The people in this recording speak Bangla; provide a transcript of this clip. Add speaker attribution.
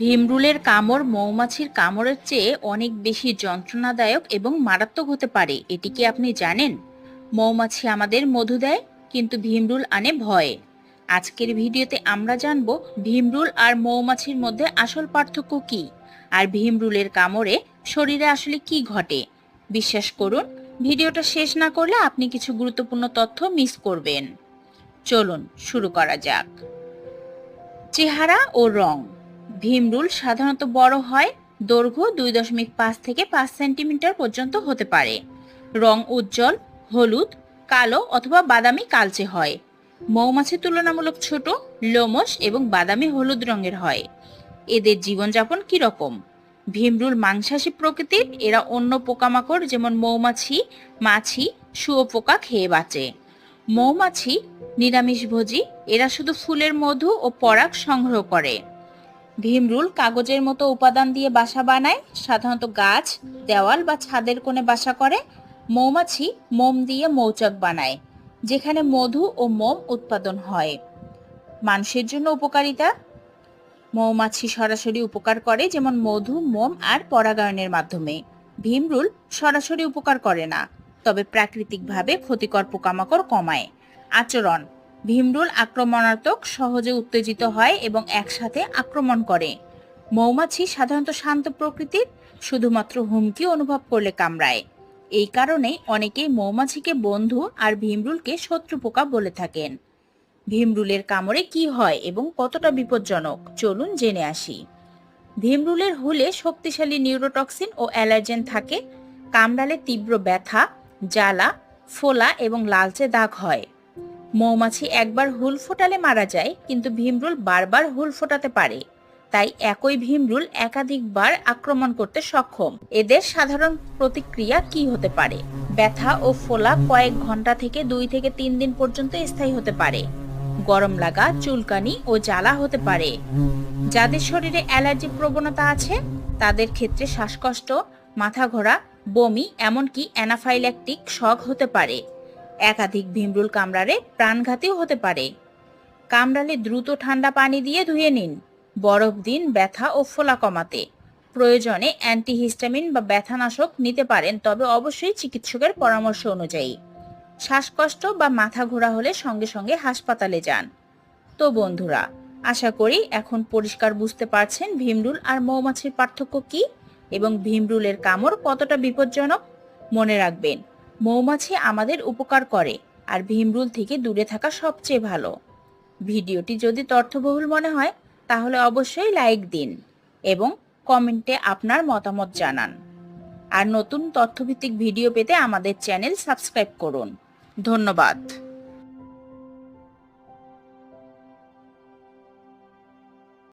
Speaker 1: ভীমরুলের কামড় মৌমাছির কামড়ের চেয়ে অনেক বেশি যন্ত্রণাদায়ক এবং মারাত্মক হতে পারে, এটি কি আপনি জানেন? মৌমাছি আমাদের মধু দেয়, কিন্তু ভীমরুল আনে ভয়। আজকের ভিডিওতে আমরা জানব ভীমরুল আর মৌমাছির মধ্যে আসল পার্থক্য কি, আর ভীমরুলের কামড়ে শরীরে আসলে কি ঘটে। বিশ্বাস করুন, ভিডিওটা শেষ না করলে আপনি কিছু গুরুত্বপূর্ণ তথ্য মিস করবেন। চলুন, শুরু করা যাক। চেহারা ও রং। ভীমরুল সাধারণত বড় হয়, দৈর্ঘ্য দুই দশমিক পাঁচ থেকে পাঁচ সেন্টিমিটার পর্যন্ত হতে পারে। রং উজ্জ্বল, হলুদ, কালো অথবা বাদামি কালচে হয়। মৌমাছি তুলনামূলক ছোট, লোমশ এবং বাদামি হলুদ রঙের হয়। এদের জীবনযাপন কীরকম? ভীমরুল মাংসাশী প্রকৃতির, এরা অন্য পোকামাকড় যেমন মৌমাছি, মাছি, শুয়োপোকা খেয়ে বাঁচে। মৌমাছি, নিরামিষভোজী, এরা শুধু ফুলের মধু ও পরাগ সংগ্রহ করে। ভীমরুল কাগজের মতো উপাদান দিয়ে বাসা বানায়, সাধারণত গাছ, দেওয়াল বা ছাদের কোণে বাসা করে, মৌমাছি মোম দিয়ে মৌচাক বানায়, যেখানে মধু ও মোম উৎপাদন হয়। মানুষের জন্য উপকারিতা? মৌমাছি সরাসরি উপকার করে, যেমন মধু, মোম আর পরাগায়নের মাধ্যমে। ভীমরুল সরাসরি উপকার করে না, তবে প্রাকৃতিকভাবে ক্ষতিকর পোকামাকড় কমায়। আচরণ ভীমরুল আক্রমণাত্মক সহজে উত্তেজিত হয় এবং একসাথে আক্রমণ করে। মৌমাছি সাধারণত শান্ত প্রকৃতির, শুধুমাত্র হুমকি অনুভব করলে কামড়ায়। এই কারণেই অনেকেই মৌমাছিকে বন্ধু আর ভীমরুলকে শত্রু পোকা বলে থাকেন। ভীমরুলের কামড়ে কি হয় এবং কতটা বিপজ্জনক, চলুন জেনে আসি। ভীমরুলের হুলে শক্তিশালী নিউরোটক্সিন ও অ্যালার্জেন থাকে। কামড়ালে তীব্র ব্যথা, জ্বালা, ফোলা এবং লালচে দাগ হয়। মৌমাছি একবার হুল ফোটালে মারা যায়, কিন্তু ভীমরুল বারবার হুল ফোটাতে পারে। তাই একই ভীমরুল একাধিকবার আক্রমণ করতে সক্ষম। এদের সাধারণ প্রতিক্রিয়া কি হতে পারে? ব্যথা ও ফোলা কয়েক ঘণ্টা থেকে দুই থেকে তিন দিন পর্যন্ত স্থায়ী হতে পারে। গরম লাগা, চুলকানি ও জ্বালা হতে পারে। যাদের শরীরে অ্যালার্জি প্রবণতা আছে, তাদের ক্ষেত্রে শ্বাসকষ্ট মাথা ঘোরা বমি, এমনকি অ্যানাফাইল্যাকটিক শক হতে পারে। একাধিক ভিমরুল কামড়ালে প্রাণঘাতীও হতে পারে। কামড়ালে দ্রুত ঠান্ডা পানি দিয়ে ধুয়ে নিন। বরফ দিন ব্যথা ও ফোলা কমাতে। প্রয়োজনে অ্যান্টিহিস্টামিন বা ব্যথানাশক নিতে পারেন, তবে অবশ্যই চিকিৎসকের পরামর্শ অনুযায়ী। শ্বাসকষ্ট বা মাথা ঘোরা হলে সঙ্গে সঙ্গে হাসপাতালে যান। তো বন্ধুরা, আশা করি এখন পরিষ্কার বুঝতে পারছেন ভীমরুল আর মৌমাছির পার্থক্য কি এবং ভীমরুলের কামড় কতটা বিপজ্জনক। মনে রাখবেন মৌমাছি আমাদের উপকার করে আর ভীমরুল থেকে দূরে থাকা সবচেয়ে ভালো। ভিডিওটি যদি তথ্যবহুল মনে হয়, তাহলে অবশ্যই লাইক দিন এবং কমেন্টে আপনার মতামত জানান। আর নতুন তথ্যভিত্তিক ভিডিও পেতে আমাদের চ্যানেল সাবস্ক্রাইব করুন। ধন্যবাদ।